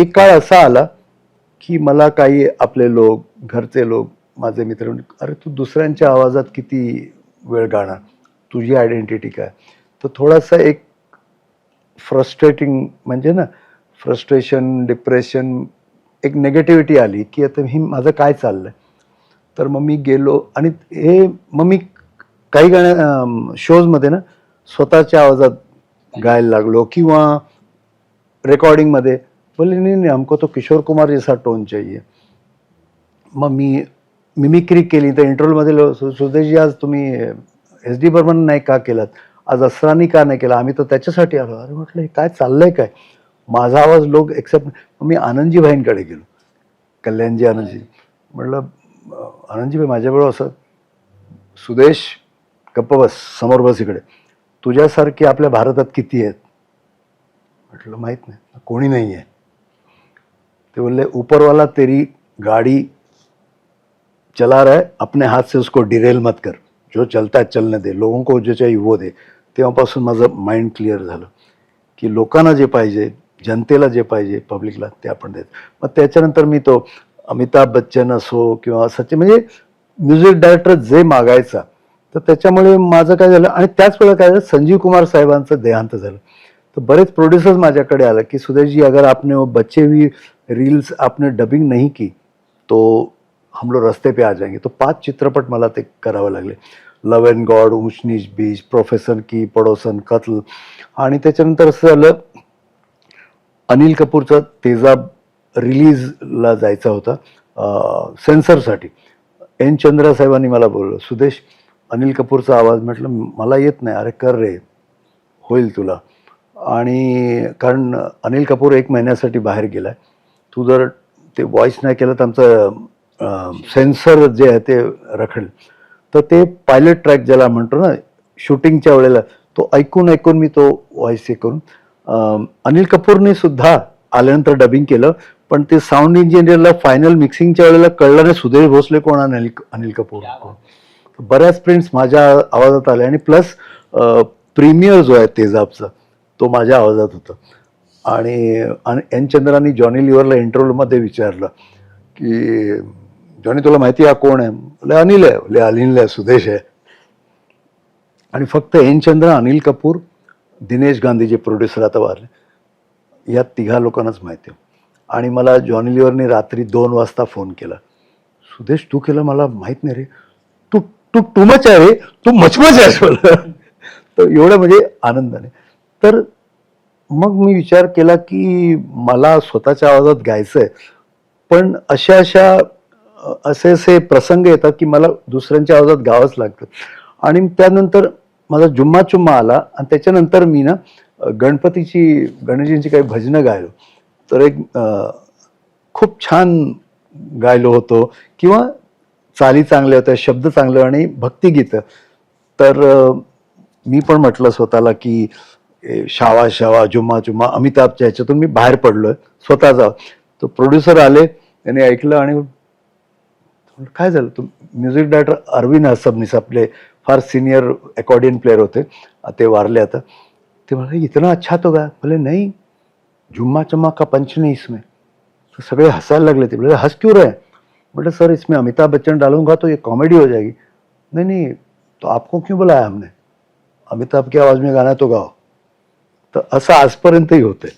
एक काळ असा आला की मला काही आपले लोक घरचे लोक माझे मित्र अरे तू दुसऱ्यांच्या आवाजात किती वेळ गाणार? तुझी आयडेंटिटी काय? तर थोडासा एक फ्रस्ट्रेटिंग म्हणजे ना फ्रस्ट्रेशन डिप्रेशन एक नेगेटिव्हिटी आली की आता ही माझं काय चाललंय? तर मग मी गेलो आणि हे मग मी काही गाण्या शोजमध्ये ना स्वतःच्या आवाजात गायला लागलो किंवा रेकॉर्डिंगमध्ये बोलले नाही नाही हमको तो किशोर कुमार जैसा टोन चाहिए। मग मी मिमिक्री केली तर इंटरव्ह्यूमध्ये सु- सुदेशजी आज तुम्ही एस डी बर्मन नाही का केलात आज असरानी का नाही केला? आम्ही तर त्याच्यासाठी आलो. अरे म्हटलं हे काय चाललंय काय? माझा आवाज लोक एक्सेप्ट मी आनंदजी भाईंकडे गेलो. कल्याणजी आनंदजी. म्हटलं आनंदजी भाई माझ्याबरोबर असं सुदेश गप्प बस समोर बस इकडे. तुझ्यासारखी आपल्या भारतात किती आहेत? म्हटलं माहीत नाही. कोणी नाही आहे ते बोलले ऊपर वाला तेरी गाड़ी चला रहा है अपने हाथ से उसको डिरेल मत कर। जो चलता है चलने दे। लोगों को जो चाहिए वो दे। तेव्हापासून माझं माइंड क्लिअर झालं की लोकांना जे पाहिजे जनतेला जे पाहिजे पब्लिकला ते आपण देत. मग त्याच्यानंतर मी तो अमिताभ बच्चन असो किंवा सचिन म्हणजे म्युझिक डायरेक्टर जे मागायचा तर त्याच्यामुळे माझं काय झालं आणि त्याच वेळेला काय झालं संजीव कुमार साहेबांचं देहांत झालं. तर बरेच प्रोड्यूसर्स माझ्याकडे आलं की सुदेश जी अगर आपने वो बच्चे हुई रील्स आपने डबिंग नहीं की तो हम लोग रस्ते पे आ जाएंगे। तो पाच चित्रपट मला ते करावे लागले. लव अँड गॉड उशनीज बीच प्रोफेसर की पडोसन कत्ल आणि त्याच्यानंतर असं झालं अनिल कपूरचा तेजाब रिलीजला जायचा होता सेन्सरसाठी एन चंद्रा साहेबांनी मला बोललं सुदेश अनिल कपूरचा आवाज म्हटलं मला येत नाही. अरे कर रे होईल तुला. आणि कारण अनिल कपूर एक महिन्यासाठी बाहेर गेलाय तू जर ते व्हॉइस नाही केलं तर आमचं सेन्सर जे आहे ते रखडेल. तर ते पायलट ट्रॅक ज्याला म्हणतो ना शूटिंगच्या वेळेला तो ऐकून ऐकून मी तो व्हॉइस हे करून अनिल कपूरने सुद्धा आल्यानंतर डबिंग केलं पण ते साऊंड इंजिनियरला फायनल मिक्सिंगच्या वेळेला कळलं नाही सुधीर भोसले कोण आणि अनिल अनिल कपूर बऱ्याच प्रिंट्स माझ्या आवाजात आले आणि प्लस प्रीमियर जो आहे तेजाबचा तो माझ्या आवाजात होता. आणि आणि एन चंद्रानी जॉनी लिव्हरला इंटरव्ह्यूमध्ये विचारलं की जॉनी तुला माहिती आहे हा कोण आहे? बोले अनिल आहे. बोले अनिल आहे सुदेश आहे. आणि फक्त एन चंद्र अनिल कपूर दिनेश गांधी जे प्रोड्युसर आता वारले. या तिघा लोकांनाच माहिती आहे. आणि मला जॉनी लिव्हरने रात्री दोन वाजता फोन केला. सुदेश तू केलं मला माहीत नाही रे. तू तू टू मच आहे रे. तू मचमच आहेस मला. तर एवढं म्हणजे आनंदाने. तर मग मी विचार केला की मला स्वतःच्या आवाजात गायचं आहे पण अशा अशा असे असे प्रसंग येतात की मला दुसऱ्यांच्या आवाजात गावंच लागतं. आणि त्यानंतर माझा जुम्मा चुम्मा आला आणि त्याच्यानंतर मी ना गणपतीची गणेशजींची काही भजनं गायलो. तर एक खूप छान गायलो होतो किंवा चाली चांगल्या होत्या शब्द चांगले आणि भक्तिगीतं. तर मी पण म्हटलं स्वतःला की शावा शावा जुम्मा जुम्मा अमिताभच्या ह्याच्यातून मी बाहेर पडलोय. स्वतः जाव तो प्रोड्युसर आले त्यांनी ऐकलं आणि काय झालं? तू म्युझिक डायरेक्टर अरविंद असबनीस आपले फार सिनियर अकॉर्डियन प्लेअर होते. आ, ते वारले आता. ते म्हणाले इतना अच्छा तो गा बोले नहीं जुम्मा चम्मा का पंच नहीं इसमें. तो सगळे हसायला लागले ते. बोले हस क्यों रहे बोले सर इसमें अमिताभ बच्चन डालूंगा तो ये कॉमेडी हो जाएगी. नहीं नहीं तो आपको क्यों बुलाया हमने? अमिताभ की आवाज में गाना तो गाओ. तर असं आजपर्यंतही होते